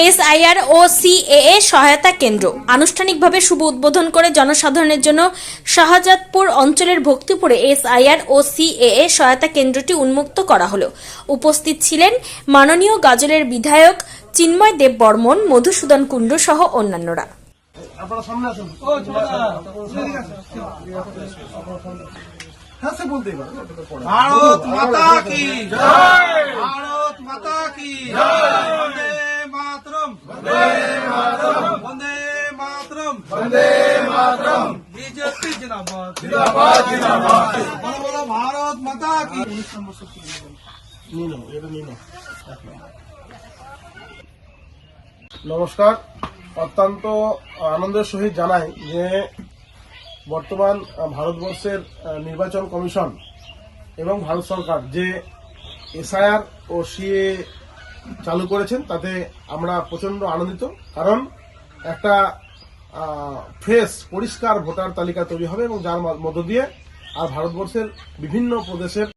SIR ও CAA সহায়তা কেন্দ্র। আনুষ্ঠানিকভাবে শুভ উদ্বোধন করে জনসাধারণের জন্য শাহজাদপুর অঞ্চলের ভক্তিপুরে এসআইআর ও সিএএ সহায়তা কেন্দ্রটি উন্মুক্ত করা হলো। উপস্থিত ছিলেন মাননীয় গাজলের বিধায়ক চিন্ময় দেব বর্মন মধুসূদন কুণ্ডু সহ অন্যান্যরা। আপনারা সামনে আসুন। হ্যাঁ ভারত মাতা কি জয়? ভারত মাতা কি নমস্কার। অত্যন্ত আনন্দের সহিত জানাই যে বর্তমান ভারতবর্ষের নির্বাচন কমিশন এবং ভারত সরকার যে এসআইআর ও সিএ চালু করেছেন, তাতে আমরা প্রচণ্ড আনন্দিত, কারণ একটা ফ্রেশ, পরিষ্কার ভোটার তালিকা তৈরি হবে এবং যার মধ্য দিয়ে আর ভারতবর্ষের বিভিন্ন প্রদেশের